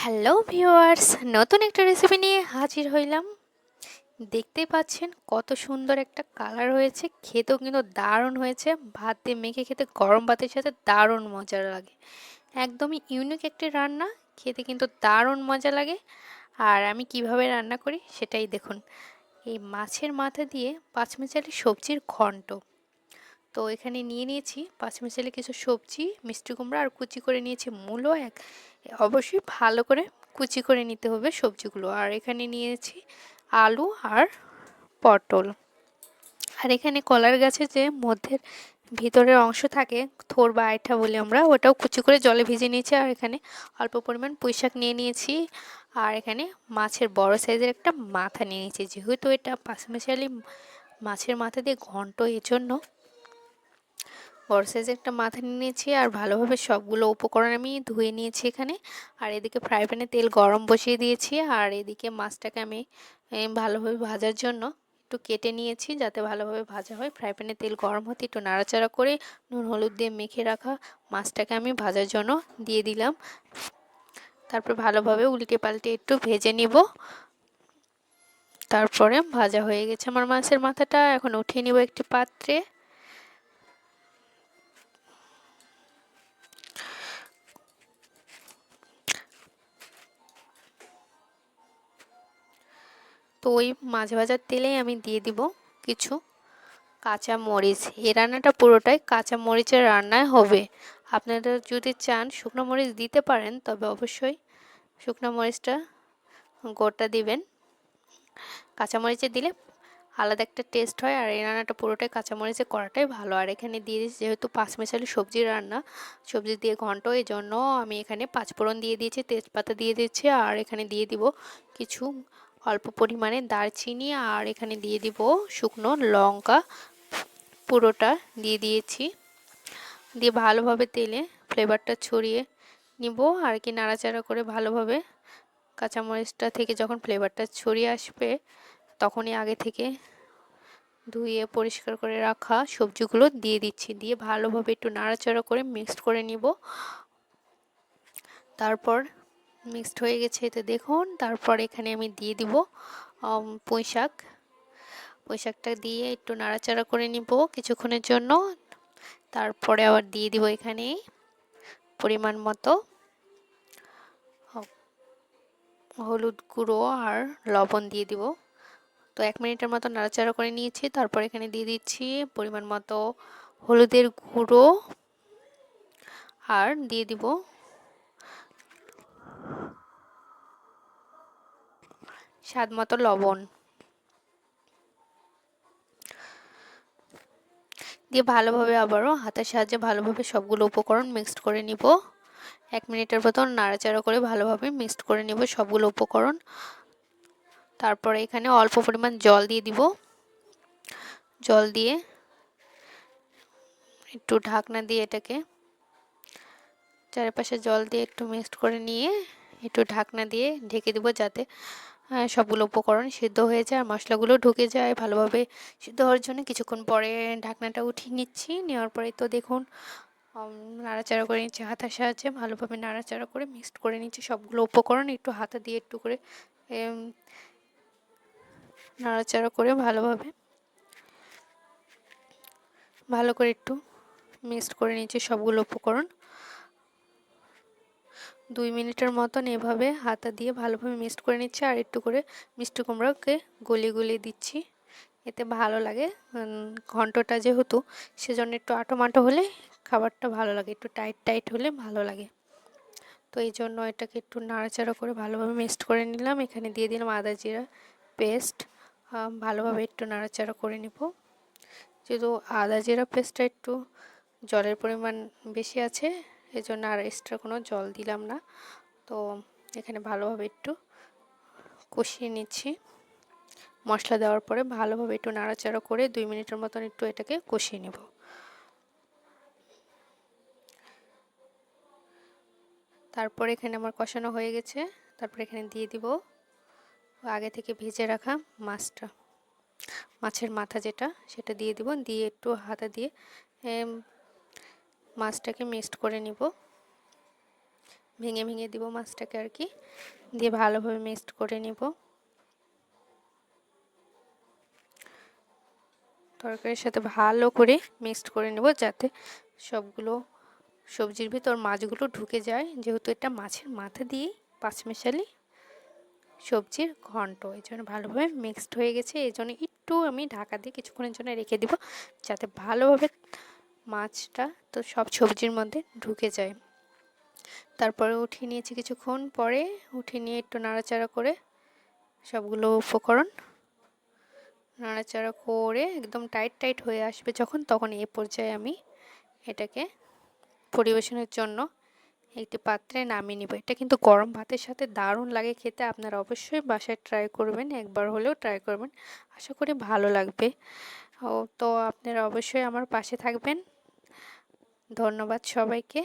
Hello viewers নতুন একটা recipe নিয়ে হাজির হইলাম। দেখতেই পাচ্ছেন কত সুন্দর একটা কালার হয়েছে। খেতেও কিন্তু দারুণ হয়েছে। ভাত দিয়ে মেখে খেতে গরম ভাতের সাথে দারুণ মজা লাগে। একদমই ইউনিক একটি রান্না। খেতে কিন্তু দারুণ মজা লাগে। আর আমি কীভাবে রান্না করি সেটাই দেখুন। এই মাছের মাথা দিয়ে পাঁচমিশালি সবজির ঘন্ট। তো এখানে নিয়ে নিয়েছি পাঁচমিশালি কিছু সবজি, মিষ্টি কুমড়া আর কুচি করে নিয়েছি মূলো এক। অবশ্যই ভালো করে কুচি করে নিতে হবে সবজিগুলো। আর এখানে নিয়েছি আলু আর পটল। আর এখানে কলার গাছে যে মধ্যের ভিতরের অংশ থাকে, থোর বা আয়ঠা বলি আমরা, ওটাও কুচি করে জলে ভিজে নিয়েছি। আর এখানে অল্প পরিমাণ পুঁইশাক নিয়ে নিয়েছি। আর এখানে মাছের বড় সাইজের একটা মাথা নিয়ে নিয়েছি। যেহেতু এটা পাঁচমিশালি মাছের মাথা দিয়ে ঘন্ট এর জন্য বড় সাইজের একটা মাথা নিয়ে নিয়েছি আর ভালোভাবে সবগুলো উপকরণ আমি ধুয়ে নিয়েছি এখানে। আর এদিকে ফ্রাই প্যানে তেল গরম বসিয়ে দিয়েছি আর এদিকে মাছটাকে আমি ভালোভাবে ভাজার জন্য একটু কেটে নিয়েছি যাতে ভালোভাবে ভাজা হয়। ফ্রাই প্যানে তেল গরম হতে একটু নাড়াচাড়া করে নুন, হলুদ দিয়ে মেখে রাখা মাছটাকে আমি ভাজার জন্য দিয়ে দিলাম। তারপর ভালোভাবে উল্টে পাল্টে একটু ভেজে নিব। তারপরে ভাজা হয়ে গেছে আমার মাছের মাথাটা। এখন উঠিয়ে নিব একটি পাত্রে। তো ওই মাছ ভাজার তেলেই আমি দিয়ে দিব কিছু কাঁচা মরিচ এই রান্নাটা পুরোটাই কাঁচা মরিচের রান্নায় হবে। আপনারা যদি চান শুকনো মরিচ দিতে পারেন, তবে অবশ্যই শুকনো মরিচটা গোটা দিবেন। কাঁচা মরিচে দিলে আলাদা একটা টেস্ট হয়, আর এই রান্নাটা পুরোটাই কাঁচামরিচে করাটাই ভালো। আর এখানে দিয়ে দিয়েছি যেহেতু পাঁচ মেশালি সবজির রান্না, সবজি দিয়ে ঘন্ট, এই জন্য আমি এখানে পাঁচফোড়ন দিয়ে দিয়েছি, তেজপাতা দিয়ে দিচ্ছি আর এখানে দিয়ে দিব কিছু অল্প পরিমাণে দারচিনি আর এখানে দিয়ে দিব শুকনো লঙ্কা। পুরোটা দিয়ে দিয়েছি। দিয়ে ভালোভাবে তেলে ফ্লেভারটা ছড়িয়ে নিব আর কি নাড়াচাড়া করে ভালোভাবে কাঁচামরিচটা থেকে যখন ফ্লেভারটা ছড়িয়ে আসবে তখনই আগে থেকে ধুয়ে পরিষ্কার করে রাখা সবজিগুলো দিয়ে দিচ্ছি। দিয়ে ভালোভাবে একটু নাড়াচাড়া করে মিক্সড করে নিব। তারপর মিক্সড হয়ে গেছে, এতে দেখুন। তারপর এখানে আমি দিয়ে দিব পুঁই শাক। পুঁই শাকটা দিয়ে একটু নাড়াচাড়া করে নিব কিছুক্ষণের জন্য। তারপরে আবার দিয়ে দিব এখানে পরিমাণ মতো হলুদ গুঁড়ো আর লবণ দিয়ে দিব। তো এক মিনিটের মতো নাড়াচাড়া করে নিয়েছি। তারপর এখানে দিয়ে দিচ্ছি পরিমাণ মতো হলুদের গুঁড়ো আর দিয়ে দিব স্বাদ মতো লবণ দিয়ে ভালোভাবে আবারও হাতের সাহায্যে ভালোভাবে সবগুলো উপকরণ মিক্সড করে নিব। এক মিনিটের মতন নাড়াচাড়া করে ভালোভাবে মিক্সড করে নিব সবগুলো উপকরণ। তারপরে এখানে অল্প পরিমাণ জল দিয়ে দিব। জল দিয়ে একটু ঢাকনা দিয়ে এটাকে চারিপাশে জল দিয়ে একটু মিক্সড করে নিয়ে একটু ঢাকনা দিয়ে ঢেকে দিব যাতে সবগুলো উপকরণ সিদ্ধ হয়ে যায়, আর মশলাগুলো ঢুকে যায় ভালোভাবে সিদ্ধ হওয়ার জন্য। কিছুক্ষণ পরে ঢাকনাটা উঠিয়ে নিচ্ছি, নেওয়ার পরে তো দেখুন নাড়াচাড়া করে নিচ্ছি, হাতার সাহায্যে ভালোভাবে নাড়াচাড়া করে মিক্সড করে নিচ্ছি সবগুলো উপকরণ, একটু হাতা দিয়ে একটু করে নাড়াচাড়া করে ভালোভাবে, ভালো করে একটু মিক্সড করে নিচ্ছি সবগুলো উপকরণ। দুই মিনিটের মতন এভাবে হাতা দিয়ে ভালোভাবে মিক্সড করে নিচ্ছি আর একটু করে মিষ্টি কুমড়োকে গলিয়ে গলিয়ে দিচ্ছি। এতে ভালো লাগে। ঘন্টটা যেহেতু, সেজন্য একটু আটোমাটো হলে খাবারটা ভালো লাগে। একটু টাইট টাইট হলে ভালো লাগে। তো এই জন্য এটাকে একটু নাড়াচাড়া করে ভালোভাবে মিক্সড করে নিলাম। এখানে দিয়ে দিলাম আদা জিরা পেস্ট। ভালোভাবে একটু নাড়াচাড়া করে নিব। যেহেতু আদা জিরা পেস্টটা একটু জলের পরিমাণ বেশি আছে এই জন্য আর এক্সট্রা কোনো জল দিলাম না। তো এখানে ভালোভাবে একটু কষিয়ে নিচ্ছি। মশলা দেওয়ার পরে ভালোভাবে একটু নাড়াচাড়া করে দুই মিনিটের মতন একটু এটাকে কষিয়ে নেব। তারপর এখানে আমার কষানো হয়ে গেছে। তারপর এখানে দিয়ে দিব আগে থেকে ভেজে রাখা মাছটা। মাছের মাথা যেটা, সেটা দিয়ে দিব। দিয়ে একটু হাতা দিয়ে মাছটাকে মিক্সড করে নিব। ভেঙে ভেঙে দিব মাছটাকে আর কি। দিয়ে ভালোভাবে মিক্সড করে নিব। তরকারির সাথে ভালো করে মিক্সড করে নেব যাতে সবগুলো সবজির ভিতর মাছগুলো ঢুকে যায়। যেহেতু এটা মাছের মাথা দিয়েই পাঁচমিশালি সবজির ঘন্ট, এই জন্য ভালোভাবে মিক্সড হয়ে গেছে। এই জন্য একটু আমি ঢাকা দিয়ে কিছুক্ষণের জন্য রেখে দিব যাতে ভালোভাবে মাছটা তো সব সবজির মধ্যে ঢুকে যায়। তারপরে উঠিয়ে নিয়েছি কিছুক্ষণ পরে উঠিয়ে নিয়ে একটু নাড়াচাড়া করে সবগুলো উপকরণ নাড়াচাড়া করে একদম টাইট টাইট হয়ে আসবে যখন, তখন এ পর্যায়ে আমি এটাকে পরিবেশনের জন্য একটি পাত্রে নামিয়ে নিব। এটা কিন্তু গরম ভাতের সাথে দারুণ লাগে খেতে, আপনারা অবশ্যই বাসায় ট্রাই করবেন, একবার হলেও ট্রাই করবেন। আশা করি ভালো লাগবে। ও, তো আপনারা অবশ্যই আমার পাশে থাকবেন। ধন্যবাদ সবাইকে।